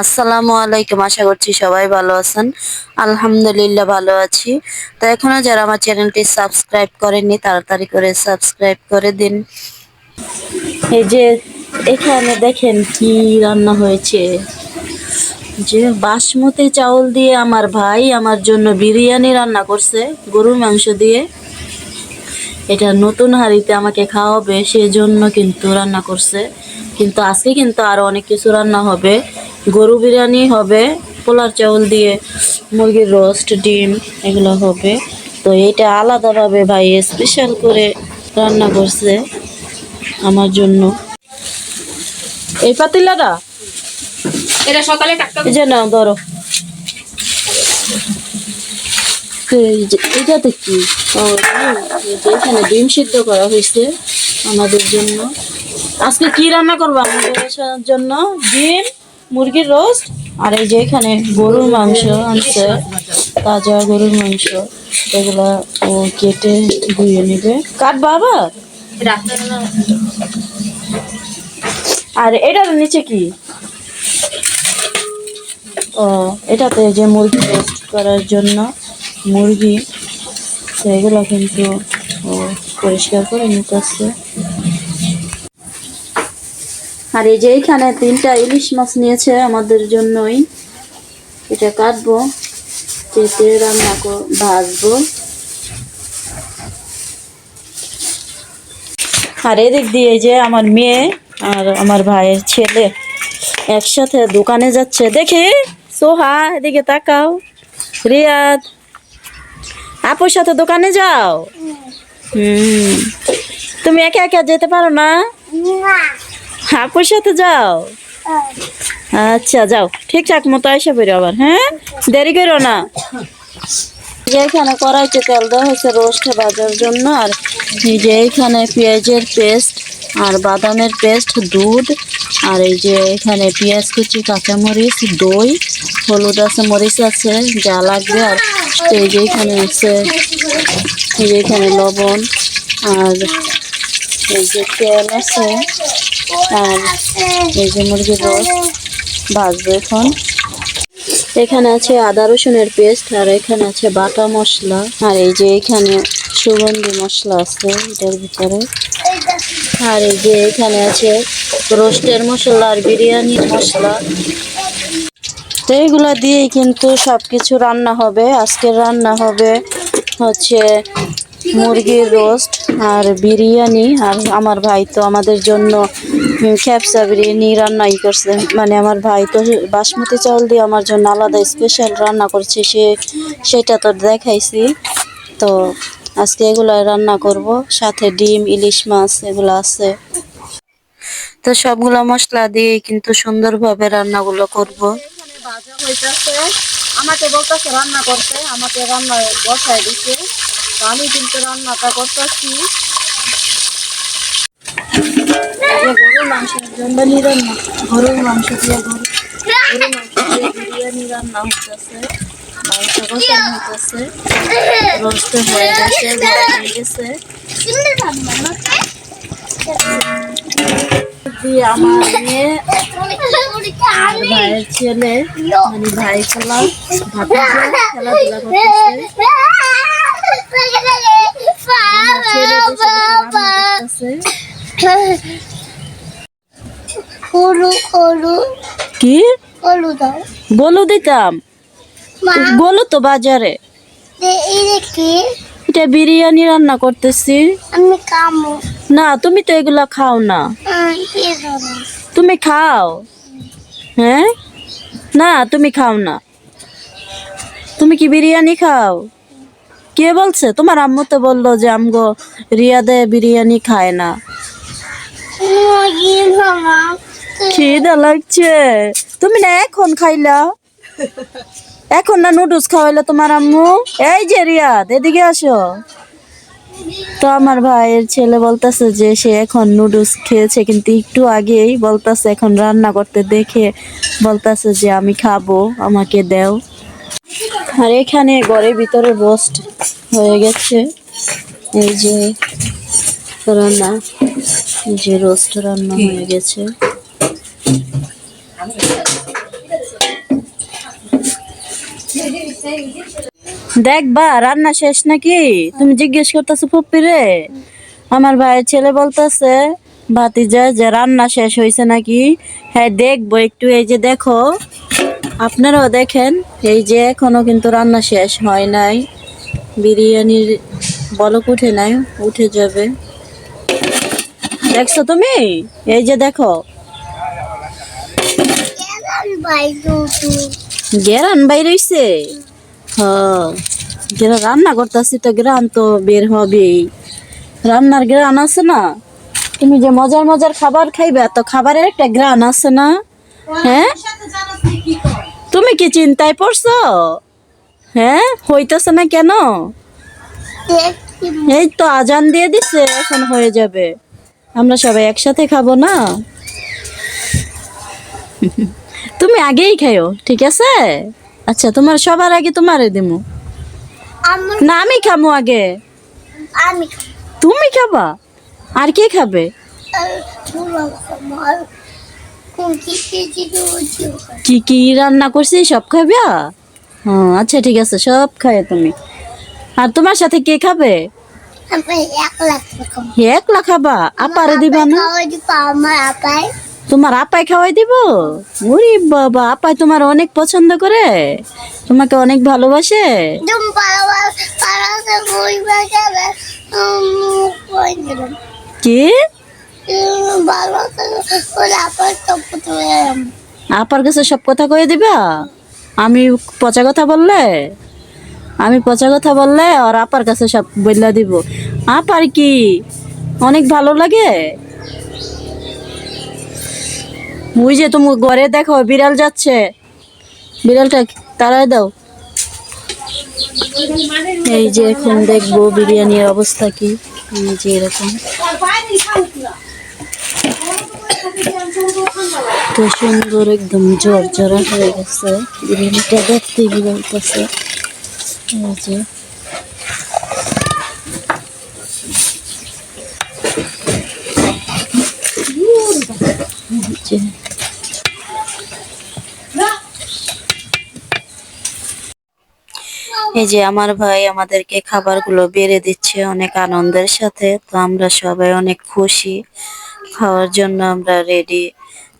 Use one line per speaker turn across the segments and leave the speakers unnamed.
আসসালামু আলাইকুম, আশা করছি সবাই ভালো আছেন। আলহামদুলিল্লাহ ভালো আছি। তো এখনও যারা আমার চ্যানেলটি সাবস্ক্রাইব করেননি, তাড়াতাড়ি করে সাবস্ক্রাইব করে দিন। এই যে এখানে দেখেন কি রান্না হয়েছে। যে বাসমতি চাউল দিয়ে আমার ভাই আমার জন্য বিরিয়ানি রান্না করছে, গরুর মাংস দিয়ে। এটা নতুন হাঁড়িতে আমাকে খাওয়াবে, সেজন্য কিন্তু রান্না করছে। কিন্তু আজকে কিন্তু আরও অনেক কিছু রান্না হবে। গরু বিরিয়ানি হবে পোলার চাউল দিয়ে মুরগির রোস্ট ডিম এগুলো হবে। তো এটা আলাদাভাবে ভাই স্পেশাল করে রান্না করছে আমার জন্য। এই পাতিলাটা?
এটা সকালে
যে নাও ধরো। এটাতে কি? এখানে ডিম সিদ্ধ করা হয়েছে আমাদের জন্য। আজকে কি রান্না করব আমাদের জন্য? ডিম মুরগির রোস্ট আর এই যে এখানে গরুর মাংস আনছে তাজা গরুর মাংস। এগুলা ও কেটে ধুয়ে নেবে। আবার
ডাক্তার
আর এটার নিচে কি? ও, এটাতে যে মুরগি রোস্ট করার জন্য মুরগি, তো এগুলো কিন্তু ও পরিষ্কার করে নিতেছে। আর এই যে এইখানে তিনটা ইলিশ মাছ নিয়েছে আমাদের জন্যই। এটা কাটবো কেটে রান্না ভাজবো। আর এদিক দিয়ে যে আমার মেয়ে আর আমার ভাইয়ের ছেলে একসাথে দোকানে যাচ্ছে। দেখি সোহা এদিকে তাকাও। রিয়াদ আপুর সাথে দোকানে যাও? হুম। তুমি একা একা যেতে পারো না। আপুর সাথে যাও। আচ্ছা যাও। ঠিকঠাক মতো এসে বেরো আবার হ্যাঁ? দেরি করো না। এখানে কড়াইতে তেল দেওয়া হয়েছে রোস্ট ভাজার জন্য, আর এই যে এখানে পেঁয়াজের পেস্ট আর বাদামের পেস্ট, দুধ, আর এই যে এখানে পেঁয়াজ কুচি, কাঁচামরিচ, দই, হলুদ আছে, মরিচ আছে, যা লাগবে, আর এই যে এখানে আছে, এই যে এখানে লবণ, আর এই যে তেল আছে আর এই যে মুরগির রস ভাজবো এখন। এখানে আছে আদা রসুনের পেস্ট আর এখানে আছে বাটা মশলা। আর এই যে এখানে সুগন্ধি মশলা আছে এটার ভিতরে। আর এই যে এখানে আছে রোস্টের মশলা আর বিরিয়ানি মশলা। তো এগুলা দিয়েই কিন্তু সব কিছু রান্না হবে। আজকের রান্না হবে হচ্ছে মুরগির রোস্ট আর বিরিয়ানি আর আমার ভাই তো আমাদের জন্য খ্যাপসা বিরিয়ানি রান্নাই করছে। মানে আমার ভাই তো বাসমতি চাউল দিয়ে আমার জন্য আলাদা স্পেশাল রান্না করছে সে সেটা তো দেখাইছি। তো আজকে এগুলো রান্না করব সাথে ডিম ইলিশ মাছ এগুলো আছে। তো সবগুলো মশলা দিয়ে কিন্তু সুন্দরভাবে রান্নাগুলো করব।
আমাকে বলতেছে রান্না করতে আমাকে রান্না বসায় তো আমি কিন্তু রান্নাটা করতেছি।
গরুর মাংসের জন্য রান্না, গরুর মাংস দিয়ে গরু, গরুর মাংস দিয়ে বিরিয়ানি রান্না হইতেছে। মাংস হয়ে গেছে হয়ে গেছে। আমার মেয়ে ভাইয়ের ছেলে মানে ভাই খেলা, খেলাধুলা করতেছে। কি? বলো দিতাম বলো তো বাজারে। এটা বিরিয়ানি রান্না করতেছি।
আমি
না তুমি তো এগুলা খাও না। তুমি খাও? হ্যাঁ? না তুমি খাও না। তুমি কি বিরিয়ানি খাও? কে বলছে? তোমার আম্মু তো বলল যে আমগো রিয়াদে বিরিয়ানি খায় না। খিদা লাগছে। তুমি না এখন খাইলা? এখন না নুডলস খাওয়াইলো তোমার আম্মু? এই যে রিয়াদ, এদিকে আসো। তো আমার ভাইয়ের ছেলে বলতেছে যে সে এখন নুডলস খেয়েছে, কিন্তু একটু আগেই বলতেছে এখন রান্না করতে দেখে বলতেছে যে আমি খাব, আমাকে দাও। আর এখানে ঘরের ভিতরে রোস্ট হয়ে গেছে। এই যে রান্না যে রোস্ট রান্না হয়ে গেছে। দেখবা রান্না শেষ নাকি? তুমি জিজ্ঞেস করতেছো পপ্পি রে? আমার ভাইয়ের ছেলে বলতেছে ভাতিজা যে রান্না শেষ হয়েছে নাকি? হ্যাঁ দেখব। একটু এই যে দেখো। আপনারাও দেখেন, এই যে এখনও কিন্তু রান্না শেষ হয় নাই। বিরিয়ানির বলক উঠে নাই, উঠে যাবে। দেখছ তুমি? এই যে দেখো। গেরান বাইর হইছে? হ্যাঁ। রান্না করতেছি তো, গ্রান তো বের হবেই। রান্নার গ্রান আছে না? তুমি যে মজার মজার খাবার খাইবে, তো খাবারের একটা গ্রান আছে না? হ্যাঁ? তুমি কি চিন্তায় পড়ছো? হ্যাঁ? হইতেছে না কেন? এই তো আজান দিয়ে দিচ্ছে এখন হয়ে যাবে। আমরা সবাই একসাথে খাব না? তুমি আগেই খাইও ঠিক আছে? আচ্ছা তোমার সবার আগে তোমারে দিমু। না আমি খামো আগে। তুমি খাবা। আর কে খাবে?
কি
কি রান্না করছি সব খাবে হ্যাঁ আচ্ছা ঠিক আছে সব খায় তুমি। আর তোমার সাথে কে খাবে? একলা খাবা। আপারে দিবা না? তোমার আপাই খাওয়াই দিব? ওরে বাবা আপাই তোমার অনেক পছন্দ করে। তোমাকে অনেক ভালোবাসে। কি?
আপার
কাছে সব কথা কয়ে দিবা? আমি পচা কথা বললে? আমি পচা কথা বললে আর আপার কাছে সব বললা দিব। আপার কি অনেক ভালো লাগে? ওই যে তুমি ঘরে দেখো, বিড়াল যাচ্ছে। বিড়ালটা তাড়াই দাও। এই যে এখন দেখব বিরিয়ানির অবস্থা কি। এই যে এরকম। তো সুন্দর একদম জরা হয়ে গেছে। যে এই যে। এই যে আমার ভাই আমাদেরকে খাবারগুলো বেড়ে দিচ্ছে অনেক আনন্দের সাথে, তো আমরা সবাই অনেক খুশি। খাওয়ার জন্য আমরা রেডি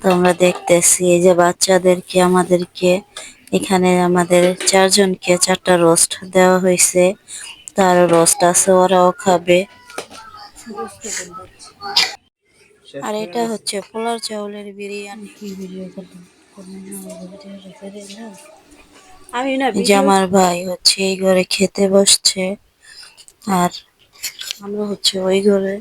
তো আমরা দেখতেছি এই যে বাচ্চাদেরকে আমাদেরকে এখানে আমাদের চারজনকে চারটা রোস্ট দেওয়া হয়েছে। তার রোস্ট আছে ওরাও খাবে। আর এটা হচ্ছে পোলার চাউলের বিরিয়ানি। আমি না যে আমার ভাই হচ্ছে এই ঘরে খেতে বসছে আর আমরা হচ্ছে ওই ঘরে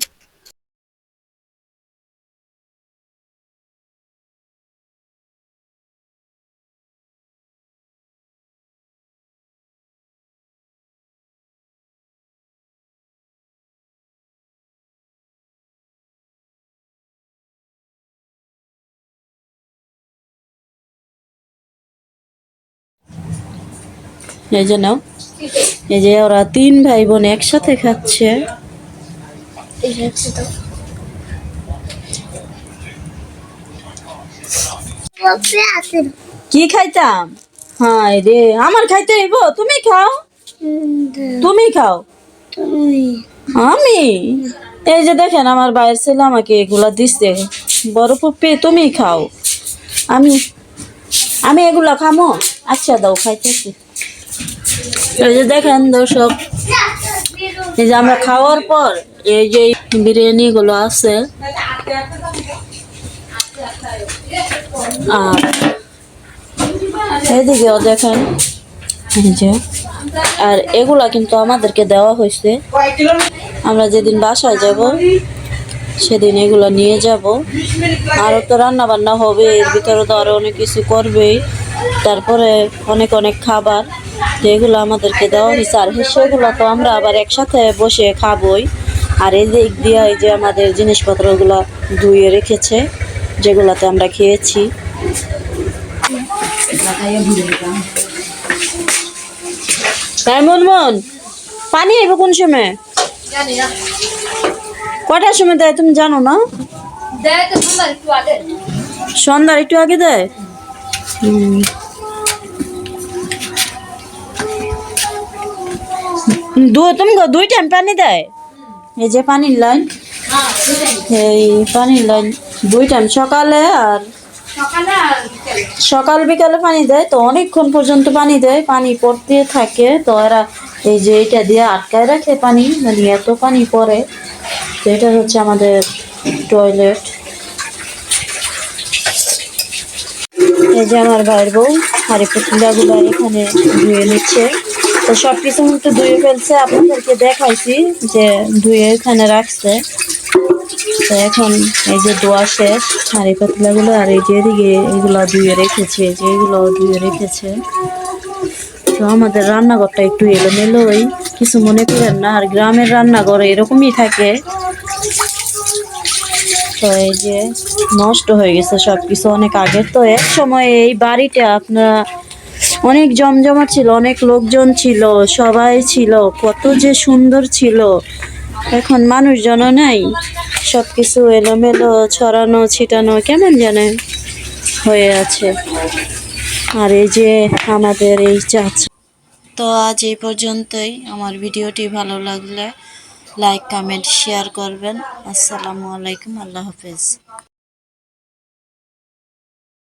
এই যে নাও। এই যে ওরা তিন ভাই বোন একসাথে খাচ্ছে। কি খাইতাম? হ্যাঁ রে, আমার খাইতে হইব? তুমি খাও। তুমি খাও। আমি? এই যে দেখেন, আমার বাইরের ছেলে আমাকে এগুলা দিচ্ছে বড় পুপি তুমি খাও। আমি আমি এগুলা খামো। আচ্ছা দাও, খাইতেছি। এই যে দেখেন দর্শক, এই যে আমরা খাওয়ার পর এই যে বিরিয়ানি গুলো আছে, আর এদিকেও দেখেন যে, আর এগুলা কিন্তু আমাদেরকে দেওয়া হয়েছে। আমরা যেদিন বাসায় যাব, সেদিন এগুলো নিয়ে যাব। আরও তো রান্না বান্না হবে এর ভিতরে তো আরও অনেক কিছু করবেই। তারপরে অনেক অনেক খাবার। তো এগুলো আমাদেরকে দেওয়া হয়েছে। আর সেগুলো তো আমরা আবার একসাথে বসে খাবই। আর এই দিক দিয়ে এই যে আমাদের জিনিসপত্রগুলো ধুয়ে রেখেছে যেগুলাতে আমরা খেয়েছি। তাই মন মন পানি আইব কোন সময়? কটার সময় দেয় তুমি জানো না? সন্ধ্যার একটু আগে। দেয়? হুম। তুমি দুই টাইম পানি দেয়? এই যে পানির লাইন এই পানির লাইন দুই টাইম সকালে আর সকাল বিকালে পানি দেয়, তো অনেকক্ষণ পর্যন্ত পানি দেয়, পানি পড়তে থাকে, তো এরা এই যে এটা দিয়ে আটকায় রাখে পানি মানে এত পানি পড়ে, তো এটা হচ্ছে আমাদের টয়লেট এই যে আমার ভাইয়ের বউ হাড়ি পুতুলাগুলো এখানে ধুয়ে নিচ্ছে। তো সব কিছু কিন্তু ধুয়ে ফেলছে। আপনাদেরকে দেখাইছি যে ধুয়ে এখানে রাখছে। তো এখন এই যে দোয়া শেষ হাড়ি পাতলাগুলো, আর এই যে এদিকে এগুলো ধুয়ে রেখেছে, এই যে এগুলো ধুয়ে রেখেছে। তো আমাদের রান্নাঘরটা একটু এলোমেলোই। কিছু মনে করেন না, আর গ্রামের রান্নাঘর এরকমই থাকে। তো এই যে নষ্ট হয়ে গেছে সব কিছু অনেক আগে তো এক সময় এই বাড়িটা আপনার অনেক জমজমাট ছিল, অনেক লোকজন ছিল, সবাই ছিল, কত যে সুন্দর ছিল। এখন মানুষজনও নাই সব কিছু এলোমেলো, ছড়ানো, ছিটানো কেমন জানে হয়ে আছে। আর এই যে আমাদের এই চাচা। তো আজ এই পর্যন্তই, আমার ভিডিওটি ভালো লাগলে লাইক, কমেন্ট, শেয়ার করবেন। আসসালামু আলাইকুম, আল্লাহ হাফেজ।